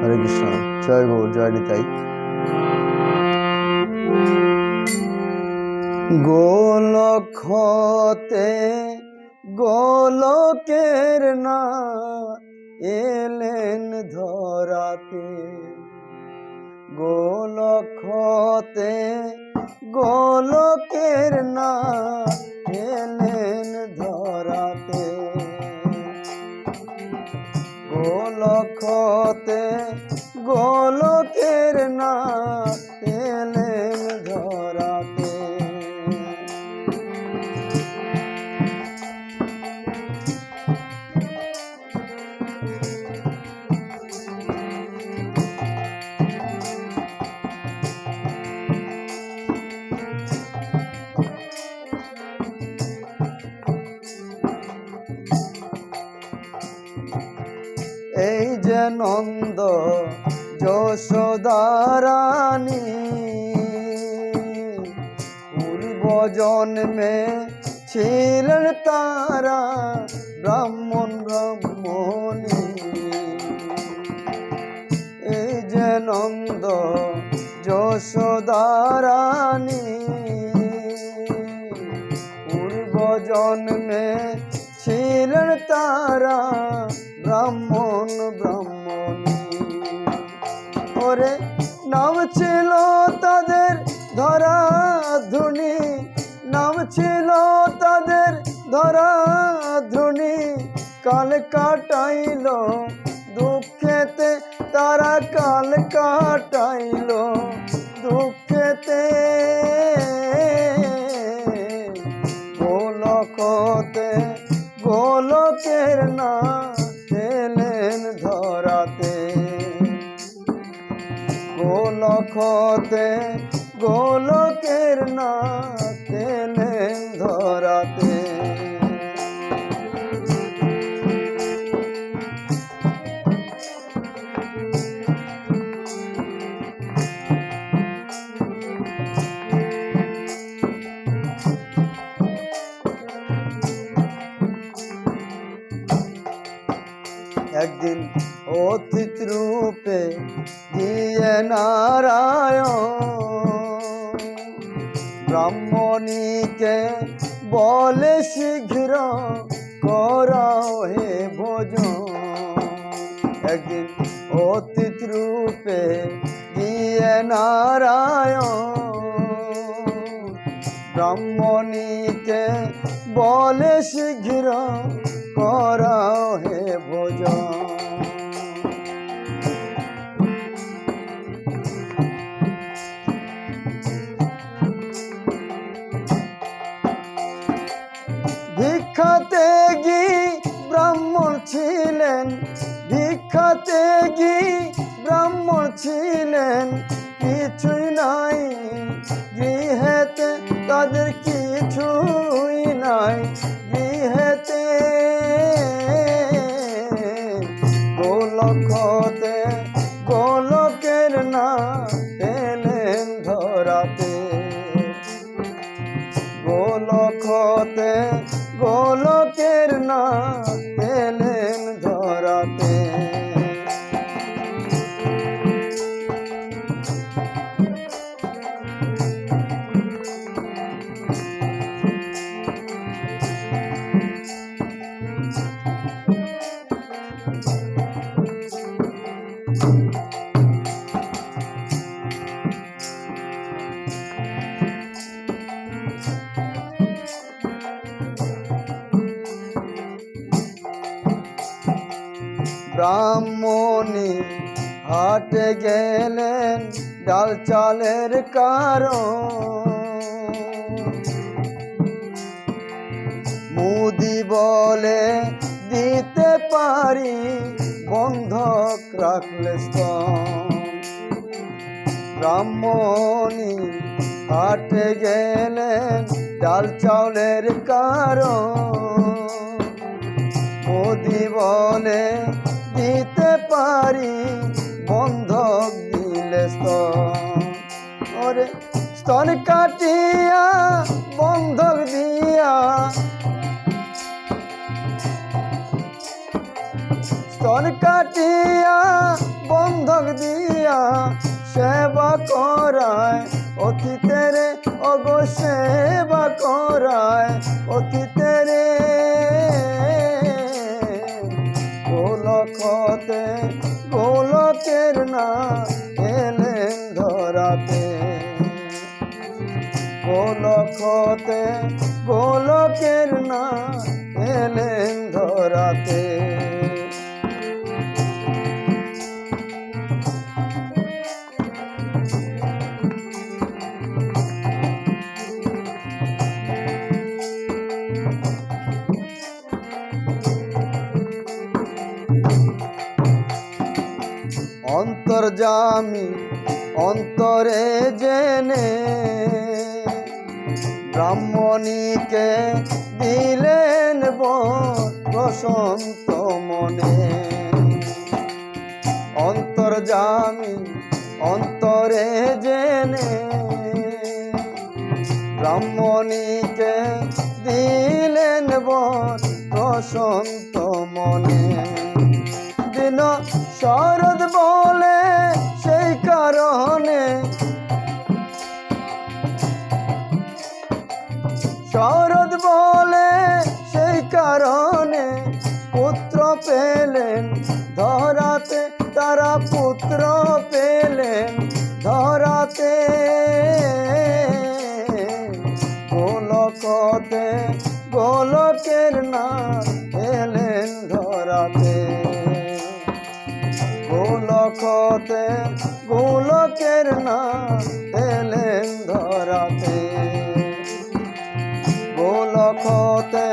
হরে কৃষ্ণ। জয় গৌর জয় নিতাই। গোলক্ষতে গোলকের না এলেন ধরাতে। গোলক্ষতে গোলকের না এলেন গোলক্ষতে গোলকের না নন্দ যশোদারানী। পূর্ব জন্মে ছিলেন তারা ব্রাহ্মণ ব্রাহ্মণী। এই যে নন্দ যশোদারানী। পূর্ব জন্মে ছিলেন তারা নাম ছিল তাদের ধরা ধুনি নাম ছিল তাদের ধরা ধুনি কাল কাটাইল দুঃখেতে তারা কাল কাটাইল। গোলকতে গোলকের না তেলে ধরাতে একদিন অতীত রূপে দিয়ে নারায়ণ ব্রাহ্মণীকে বলে শীঘ্র করাও হে ভোজন। একদিন অতীত রূপে দিয়ে নারায়ণ ব্রাহ্মণীকে বলে শীঘ্র করাও ছিলেন কিছুই নাই। গৃহেতে তাদের কিছুই নাই। গৃহেতে ব্রাহ্মণী, হাটে গেলেন ডাল চালের কারণ। মুদি বলে দিতে পারি, বন্ধক রাখলে ব্রাহ্মণী, হাটে গেলেন ডাল চাউলের কারণ। মোদি বলে দিতে পারি, বন্ধক দিলে স্তন। ওরে, স্তন কাটিয়া, বন্ধক দিয়া। স্তন কাটিয়া বন্ধ করায় অতীতের অগো সেবা করায় অতীতের গোলকতে গোলকের না এলেন ধরাতে। অন্তর্জামী অন্তরে জেনে ব্রাহ্মণীকে দিলেন বসন্ত মনে। অন্তর্জামী অন্তরে জেনে ব্রাহ্মণীকে দিলেন বসন্ত মনে। দিন শরৎ বলে গোলকতে গোলকের না এলেন ধরাতে। গোলকতে